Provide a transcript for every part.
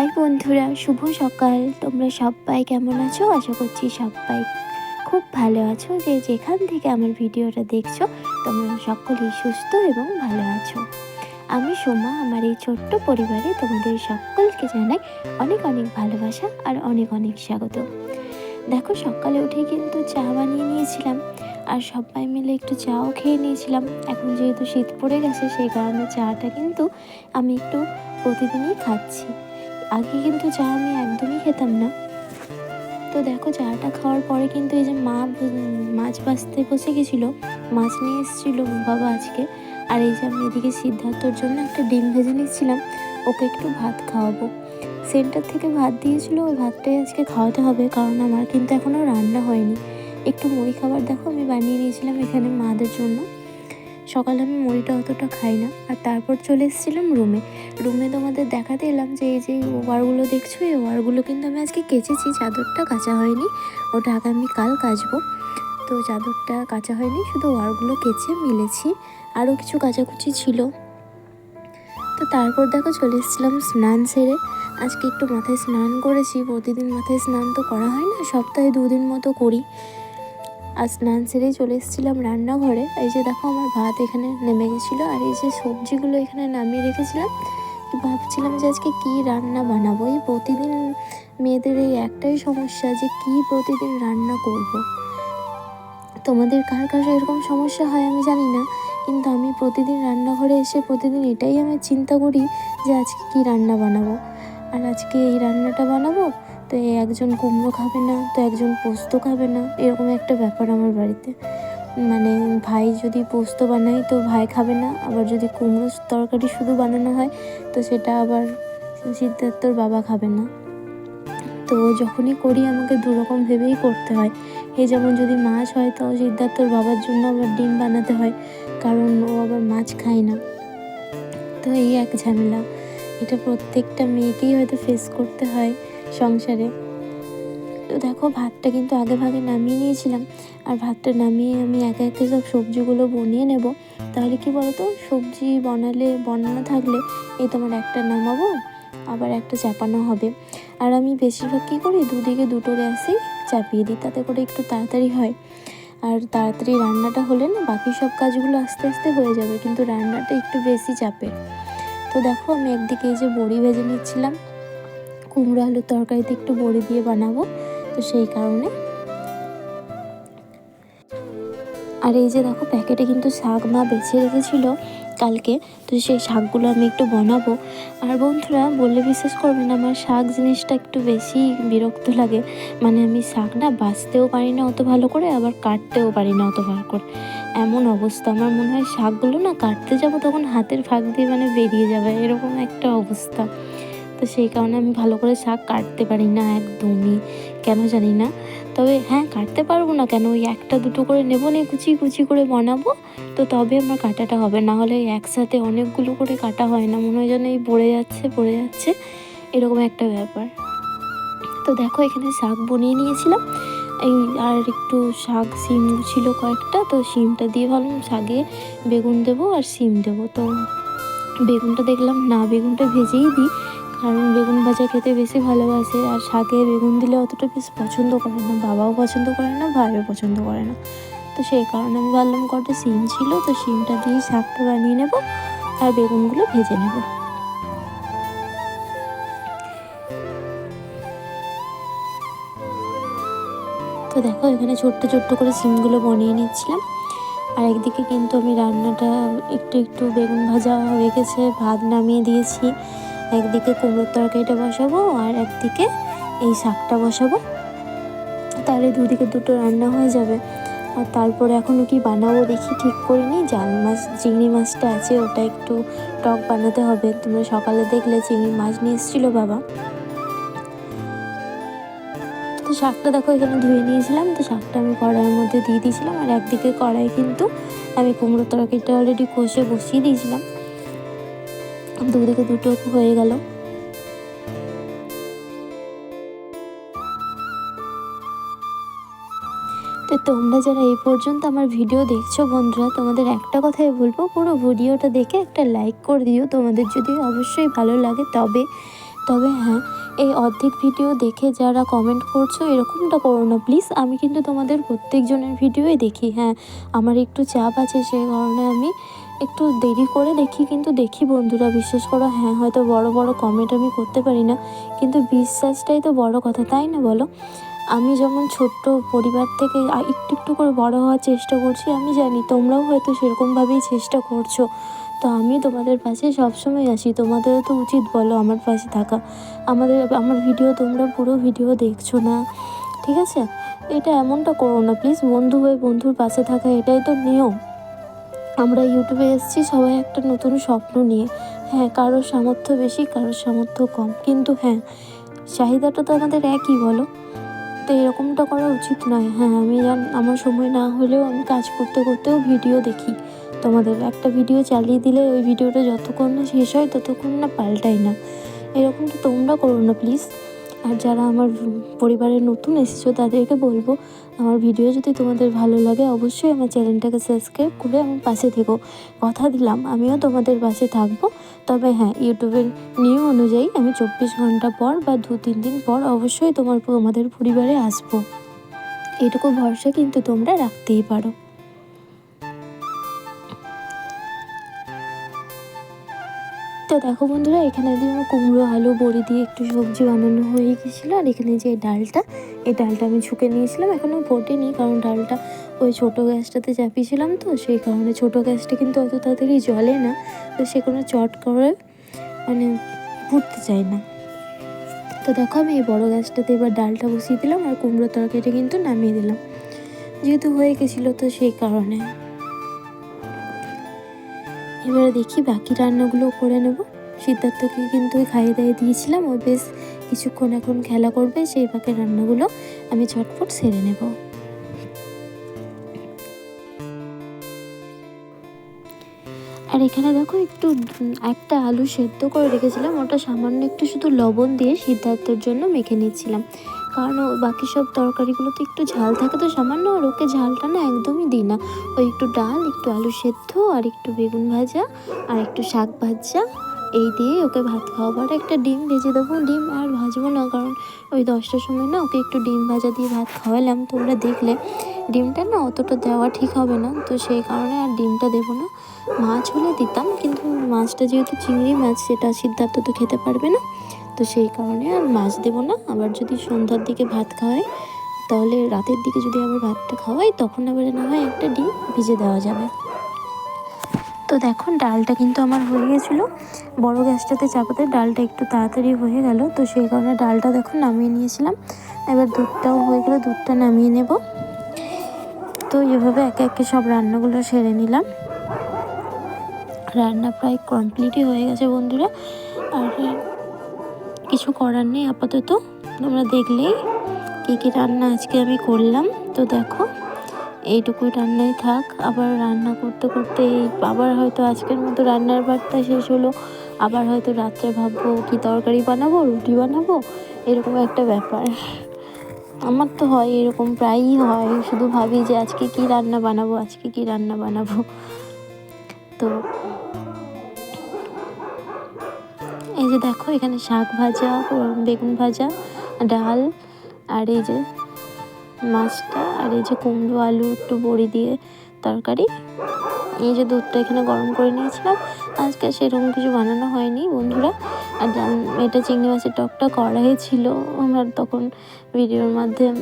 High বন্ধুরা, শুভ সকাল। তোমরা সবাই কেমন আছো? আশা করছি সবাই খুব ভালো আছো। যে যেখান থেকে আমার ভিডিওটা দেখছ, তোমরা সকলেই সুস্থ এবং ভালো আছো। আমি সোমা, আমার এই ছোট্ট পরিবারে তোমাদের সকলকে জানাই অনেক অনেক ভালোবাসা আর অনেক অনেক স্বাগত। দেখো, সকালে উঠে কিন্তু চা বানিয়ে নিয়েছিলাম আর সবাই মিলে একটু চাও খেয়ে নিয়েছিলাম। এখন যেহেতু শীত পড়ে গেছে, সেই কারণে চাটা কিন্তু আমি একটু প্রতিদিনই খাচ্ছি। আগে কিন্তু চা আমি একদমই খেতাম না। তো দেখো চাটা খাওয়ার পরে কিন্তু এই যে মা মাছ ভাজতে বসে গেছিল, মাছ নিয়ে এসেছিল বাবা আজকে। আর এই যে আমি এদিকে সিদ্ধার্থর জন্য একটা ডিম ভেজে নিচ্ছিলাম, ওকে একটু ভাত খাওয়াবো। সেন্টার থেকে ভাত দিয়েছিল, ওই ভাতটাই আজকে খাওয়াতে হবে, কারণ আমার কিন্তু এখনও রান্না হয়নি। একটু মুড়ি খাবার দেখো আমি বানিয়ে নিয়েছিলাম এখানে মাদের জন্য। সকালে আমি মুড়িটা অতটা খাই না। আর তারপর চলে এসেছিলাম রুমে রুমে তোমাদের দেখাতে এলাম যে, এই যে ওয়ারগুলো দেখছ, এই ওয়ারগুলো কিন্তু আমি আজকে কেচেছি। চাদরটা কাচা হয়নি। ওটা আগামী কাল কাচবো। তো চাদরটা কাচা হয়নি, শুধু ওয়ারগুলো কেচে মিলেছি। আরও কিছু কাচাকুচি ছিল। তো তারপর দেখো চলে এসেছিলাম স্নান সেরে। আজকে একটু মাথায় স্নান করেছি। প্রতিদিন মাথায় স্নান তো করা হয় না, সপ্তাহে দুদিন মতো করি। আর স্নান সেরেই চলে এসেছিলাম রান্নাঘরে। এই যে দেখো, আমার ভাত এখানে নেমে গেছিল আর এই যে সবজিগুলো এখানে নামিয়ে রেখেছিলাম। ভাবছিলাম যে আজকে কী রান্না বানাবো? এই প্রতিদিন মেয়েদের এই একটাই সমস্যা যে কী প্রতিদিন রান্না করব। তোমাদের কার কার এরকম সমস্যা হয় আমি জানি না, কিন্তু আমি প্রতিদিন রান্নাঘরে এসে প্রতিদিন এটাই আমি চিন্তা করি যে আজকে কী রান্না বানাবো। আর আজকে এই রান্নাটা বানাবো তো একজন কুমড়ো খাবে না, তো একজন পোস্ত খাবে না, এরকম একটা ব্যাপার আমার বাড়িতে। মানে ভাই যদি পোস্ত বানাই তো ভাই খাবে না, আবার যদি কুমড়ো তরকারি শুধু বানানো হয় তো সেটা আবার সিদ্ধার্থর বাবা খাবে না। তো যখনই করি আমাকে দুরকম ভেবেই করতে হয়। এই যেমন যদি মাছ হয় তো সিদ্ধার্থর বাবার জন্য আবার ডিম বানাতে হয়, কারণ ও আবার মাছ খায় না। তো এই এক ঝামেলা। এটা প্রত্যেকটা মেয়েকেই হয়তো ফেস করতে হয়। সংসারে। তো দেখো, ভাতটা কিন্তু আগে ভাগে নামিয়ে নিয়েছিলাম। আর ভাতটা নামিয়ে আমি একে একে সব সবজিগুলো বনিয়ে নেব। তাহলে কি বলতো, সবজি বানালে, বনানো থাকলে এই তোমার একটা নামাবো, আবার একটা চাপানো হবে। আর আমি বেশিরভাগ কী করি, দুদিকে দুটো গ্যাসেই চাপিয়ে দিই, তাতে করে একটু তাড়াতাড়ি হয়। আর তাড়াতাড়ি রান্নাটা হলে না, বাকি সব কাজগুলো আস্তে আস্তে হয়ে যাবে, কিন্তু রান্নাটা একটু বেশি চাপের। তো দেখো, আমি একদিকে এই যে বড়ি ভেজে নিচ্ছিলাম কুমড়ো আলুর তরকারিতে একটু বড়ি দিয়ে বানাবো তো সেই কারণে। আর এই যে দেখো প্যাকেটে কিন্তু শাক মা বেছে রেখেছিল কালকে তো সেই শাকগুলো আমি একটু বানাবো। আর বন্ধুরা বললে বিশ্বাস করবেন না, আমার শাক জিনিসটা একটু বেশি বিরক্ত লাগে। মানে আমি শাক না বাঁচতেও পারি না অত ভালো করে আবার কাটতেও পারি না অত ভালো করে। এমন অবস্থা আমার মনে হয় শাকগুলো না কাটতে যাব তখন হাতের ফাঁক দিয়ে মানে বেরিয়ে যাবে এরকম একটা অবস্থা। তো সেই কারণে আমি ভালো করে শাক কাটতে পারি না একদমই, কেন জানি না? তবে হ্যাঁ কাটতে পারব না কেন? ওই একটা দুটো করে নেব না কুচি কুচি করে বানাবো, তো তবে আমার কাটাটা হবে। না হলে একসাথে অনেকগুলো করে কাটা হয় না, মনে হয় যেন এই পড়ে যাচ্ছে পড়ে যাচ্ছে, এরকম একটা ব্যাপার। তো দেখো, এখানে শাক বনিয়ে নিয়েছিলাম। এই আর একটু শাক, সিম ছিল কয়েকটা, তো সিমটা দিয়ে ভাবলাম শাকে বেগুন দেবো আর সিম দেবো। তো বেগুনটা দেখলাম, না, বেগুনটা ভেজেই দিই। কারণ বেগুন ভাজা খেতে বেশি ভালোবাসে, আর শাকে বেগুন দিলে অতটা বেশ পছন্দ করে না। বাবাও পছন্দ করে না, ভাইও পছন্দ করে না। তো সেই কারণে আমি ভাবলাম কটা সিম ছিল, তো সিমটা দিয়ে শাকটা বানিয়ে নেব আর বেগুনগুলো ভেজে নেব। তো দেখো, এখানে ছোট্ট ছোট্ট করে সিমগুলো বানিয়ে নিচ্ছিলাম। আর একদিকে কিন্তু আমি রান্নাটা একটু একটু বেগুন ভাজা হয়ে গেছে, ভাত নামিয়ে দিয়েছি। একদিকে কুমড়োর তরকারিটা বসাবো আর একদিকে এই শাকটা বসাবো। তাহলে দুদিকে দুটো রান্না হয়ে যাবে। আর তারপরে এখনও কি বানাবো দেখি, ঠিক করিনি। জাল মাছ, চিংড়ি মাছটা আছে, ওটা একটু টক বানাতে হবে। তোমরা সকালে দেখলে চিংড়ি মাছ নিয়ে এসেছিল বাবা। তো শাকটা দেখো, এখানে ধুয়ে নিয়েছিলাম। তো শাকটা আমি কড়াইয়ের মধ্যে দিয়ে দিয়েছিলাম। আর একদিকে কড়াই কিন্তু আমি কুমড়োর তরকারিটা অলরেডি কষে বসিয়ে দিয়েছিলাম। দুদিকে দুটো হয়ে গেল। তো তোমরা যারা এই পর্যন্ত আমার ভিডিও দেখছ বন্ধুরা, তোমাদের একটা কথাই বলব, পুরো ভিডিওটা দেখে একটা লাইক করে দিও। তোমাদের যদি অবশ্যই ভালো লাগে, তবে তবে হ্যাঁ এই অর্ধেক ভিডিও দেখে যারা কমেন্ট করছ, এরকমটা করো না। প্লিজ আমি কিন্তু তোমাদের প্রত্যেকজনের ভিডিওই দেখি। হ্যাঁ আমার একটু চাপ আছে সেই কারণে আমি একটু দেরি করে দেখি, কিন্তু দেখি বন্ধুরা, বিশ্বাস করো হ্যাঁ হয়তো বড় বড় কমেন্ট আমি করতে পারি না, কিন্তু বিশ্বাসটাই তো বড় কথা, তাই না বলো? আমি যেমন ছোট্ট পরিবার থেকে একটু একটু করে বড় হওয়ার চেষ্টা করছি, আমি জানি তোমরাও হয়তো সেরকমভাবেই চেষ্টা করছ, তো আমি তোমাদের পাশে সবসময় আসি তোমাদেরও তো উচিত বলো আমার পাশে থাকা, আমাদের, আমার ভিডিও তোমরা পুরো ভিডিও দেখছ না, ঠিক আছে? এটা এমনটা করো না প্লিজ বন্ধু হয়ে বন্ধুর পাশে থাকা, এটাই তো নিয়ম। আমরা ইউটিউবে এসেছি, সবাই একটা নতুন স্বপ্ন নিয়ে। হ্যাঁ কারোর সামর্থ্য বেশি, কারোর সামর্থ্য কম। কিন্তু হ্যাঁ চাহিদাটা তো আমাদের একই, বলো? তো এরকমটা করা উচিত নয়। হ্যাঁ আমি জান আমার সময় না হলেও আমি কাজ করতে করতেও ভিডিও দেখি। তোমাদের একটা ভিডিও চালিয়ে দিলে ওই ভিডিওটা যতক্ষণ না শেষ হয়, ততক্ষণ না পাল্টাই না। এরকমটা তোমরা করো না প্লিজ আর যারা আমার পরিবারের নতুন এসেছ, তাদেরকে বলব আমার ভিডিও যদি তোমাদের ভালো লাগে, অবশ্যই আমার চ্যানেলটাকে সাবস্ক্রাইব করে আমার পাশে থেকো। কথা দিলাম, আমিও তোমাদের পাশে থাকব। তবে হ্যাঁ ইউটিউবের নিয়ম অনুযায়ী আমি চব্বিশ ঘণ্টা পর বা দু তিন দিন পর অবশ্যই তোমার আমাদের পরিবারে আসব। এটুকু ভরসা কিন্তু তোমরা রাখতেই পারো। তো দেখো বন্ধুরা, এখানে দিয়ে আমার কুমড়ো, আলু, বড়ি দিয়ে একটু সবজি বানানো হয়ে গেছিল। আর এখানে যে ডালটা, এই ডালটা আমি ঝুঁকে নিয়েছিলাম এখনও ফোটেনি, কারণ ডালটা ওই ছোটো গ্যাসটাতে চাপিয়েছিলাম তো, সেই কারণে ছোটো গ্যাসটা কিন্তু অত তাড়াতাড়ি জলে না। তো সে কোনো চট করে মানে ফুটতে চায় না। তো দেখো, আমি এই বড়ো গ্যাসটাতে এবার ডালটা বসিয়ে দিলাম, আর কুমড়ো তরকারিটা কিন্তু নামিয়ে দিলাম। যেহেতু হয়ে গেছিল তো সেই কারণে। এবারে দেখি বাকি রান্নাগুলো করে নেব। সিদ্ধার্থকে কিন্তু খাইয়ে দাইয়ে দিয়েছিলাম। ও বেশ কিছুক্ষণ এখন খেলা করবে, সেই বাকি রান্নাগুলো আমি ঝটফট সেরে নেব। আর এখানে দেখো একটু একটা আলু সেদ্ধ করে রেখেছিলাম। ওটা সামান্য একটু শুধু লবণ দিয়ে সিদ্ধার্থের জন্য মেখে নিচ্ছিলাম কারণ ও বাকি সব তরকারিগুলোতে একটু ঝাল থাকে তো সামান্য, আর ওকে ঝালটা না একদমই দিই না। ওই একটু ডাল, একটু আলু সেদ্ধ, আর একটু বেগুন ভাজা, আর একটু শাক ভাজা। এই দিয়ে ওকে ভাত খাওয়াবার একটা ডিম ভেজে দেবো, ডিম আর ভাজবো না, কারণ ওই দশটার সময় না ওকে একটু ডিম ভাজা দিয়ে ভাত খাওয়ালাম, তোমরা দেখলে। ডিমটা না অতটা দেওয়া ঠিক হবে না, তো সেই কারণে আর ডিমটা দেবো না। মাছ হলে দিতাম, কিন্তু মাছটা যেহেতু চিংড়ি মাছ, সেটা সিদ্ধার্থ তো খেতে পারবে না। তো সেই কারণে আর মাছ দেবো না। আবার যদি সন্ধ্যার দিকে ভাত খাওয়াই, তাহলে রাতের দিকে যদি আবার ভাতটা খাওয়াই, তখন আবার না হয় একটা ডিম ভিজে দেওয়া যাবে। তো দেখো, ডালটা কিন্তু আমার হয়ে গেছিল। বড় গ্যাসটাতে চাপাতে ডালটা একটু তাড়াতাড়ি হয়ে গেল। তো সেই কারণে ডালটা দেখো নামিয়ে নিয়েছিলাম। এবার দুধটাও হয়ে গেলো, দুধটা নামিয়ে নেব। তো এভাবে একে একে সব রান্নাগুলো সেরে নিলাম। রান্না প্রায় কমপ্লিটই হয়ে গেছে বন্ধুরা। আর কিছু করার নেই, আপাতত। তোমরা দেখলেই কী কী রান্না আজকে আমি করলাম। তো দেখো, এইটুকুই রান্নাই থাক। আবার রান্না করতে করতে এই আবার হয়তো আজকের মতো রান্নার বার্তা শেষ হলো। আবার হয়তো রাত্রে ভাববো কি তরকারি বানাবো, রুটি বানাবো, এরকম একটা ব্যাপার। আমার তো হয় এরকম, প্রায়ই হয়। শুধু ভাবি যে আজকে কি রান্না বানাবো, আজকে কি রান্না বানাবো। তো এই যে দেখো, এখানে শাক ভাজা বেগুন ভাজা, ডাল, আর এই যে মাছটা, আর এই যে কুমড়ো, আলু, একটু বড়ি দিয়ে তরকারি। এই যে দুধটা এখানে গরম করে নিয়েছিলাম। আজকে সেরকম কিছু বানানো হয়নি, বন্ধুরা। আর এটা চিংড়ি মাছের টকটা কড়াই ছিল। আমার তখন ভিডিওর মাধ্যমে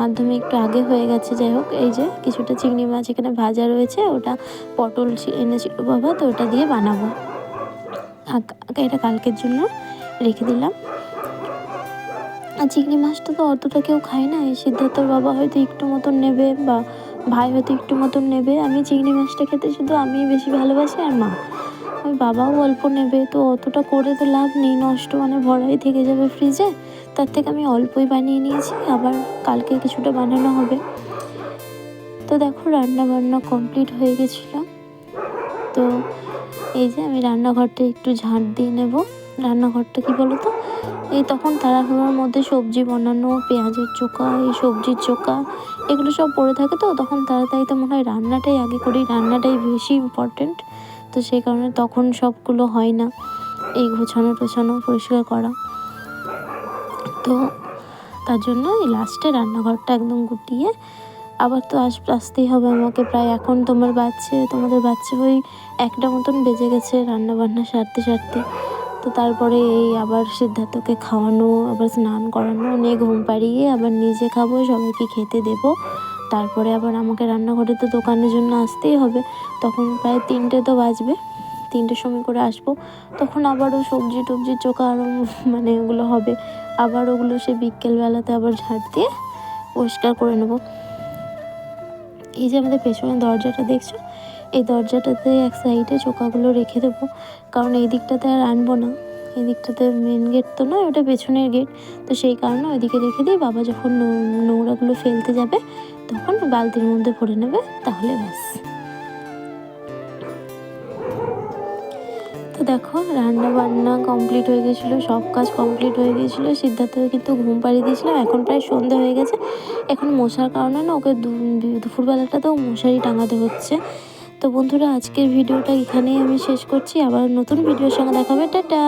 মাধ্যমে একটু আগে হয়ে গেছে। যাই হোক, এই যে কিছুটা চিংড়ি মাছ এখানে ভাজা রয়েছে। ওটা পটল এনেছিল বাবা, তো ওটা দিয়ে বানাবো। এটা কালকের জন্য রেখে দিলাম। আর চিংড়ি মাছটা তো অতটা কেউ খায় না সিদ্ধার্থর বাবা হয়তো একটু মতন নেবে বা ভাই হয়তো একটু মতন নেবে। আমি চিংড়ি মাছটা খেতে শুধু আমিই বেশি ভালোবাসি আর মা। ওই বাবাও অল্প নেবে, তো অতটা করে তো লাভ নেই, নষ্ট মানে ভরাই থেকে যাবে ফ্রিজে তার থেকে আমি অল্পই বানিয়ে নিয়েছি, আবার কালকে কিছুটা বানানো হবে। তো দেখো রান্না বান্না কমপ্লিট হয়ে গেছিল। তো এই যে আমি রান্নাঘরটা একটু ঝাঁট দিয়ে নেব। রান্নাঘরটা কি বলো তো এই তখন তাড়াহুড়োর মধ্যে সবজি বানানো, পেঁয়াজের চোকা এই সবজির চোকা এগুলো সব পড়ে থাকে তো, তখন তাড়াতাড়ি তো মনে হয় রান্নাটাই আগে করি, রান্নাটাই বেশি ইম্পর্টেন্ট তো সেই কারণে তখন সবগুলো হয় না, এই গোছানো টোছানো, পরিষ্কার করা। তো তার জন্য এই লাস্টে রান্নাঘরটা একদম গুটিয়ে আবার তো আস, আসতেই হবে আমাকে। প্রায় এখন তোমার বাচ্চা তোমাদের বাচ্চা ওই একটা মতন বেজে গেছে রান্না বান্না সারতে সারতে। তো তারপরে এই আবার সিদ্ধার্থকে খাওয়ানো, আবার স্নান করানো, নিয়ে ঘুম পাড়িয়ে আবার নিজে খাব, সবাইকে খেতে দেবো। তারপরে আবার আমাকে রান্নাঘরে তো দোকানের জন্য আসতেই হবে। তখন প্রায় তিনটে তো বাজবে, তিনটের সময় করে আসব। তখন আবারও সবজি টবজি চোখা আরও মানে ওগুলো হবে। আবার ওগুলো সে বিকেলবেলাতে আবার ঝাড় দিয়ে পরিষ্কার করে নেব। এই যে আমাদের পেছনে দরজাটা দেখছ? এই দরজাটাতে এক সাইডে চোকাগুলো রেখে দেবো। কারণ এই দিকটাতে আর আনব না। এই দিকটাতে মেন গেট তো নয়, ওটা পেছনের গেট তো সেই কারণে ওইদিকে রেখে দিই। বাবা যখন নোংরাগুলো ফেলতে যাবে, তখন বালতির মধ্যে ভরে নেবে, তাহলে ব্যাস। দেখো রান্না বান্না কমপ্লিট হয়ে গেছিল, সব কাজ কমপ্লিট হয়ে গেছিল সিদ্ধার্থকে কিন্তু ঘুম পাড়িয়ে দিয়েছিলাম এখন প্রায় সন্ধে হয়ে গেছে। এখন মশার কারণে না ওকে দুপুরবেলাটাতেও মশারি টাঙাতে হচ্ছে। তো বন্ধুরা, আজকের ভিডিওটা এখানেই আমি শেষ করছি। আবার নতুন ভিডিওর সঙ্গে দেখাবে টাটা!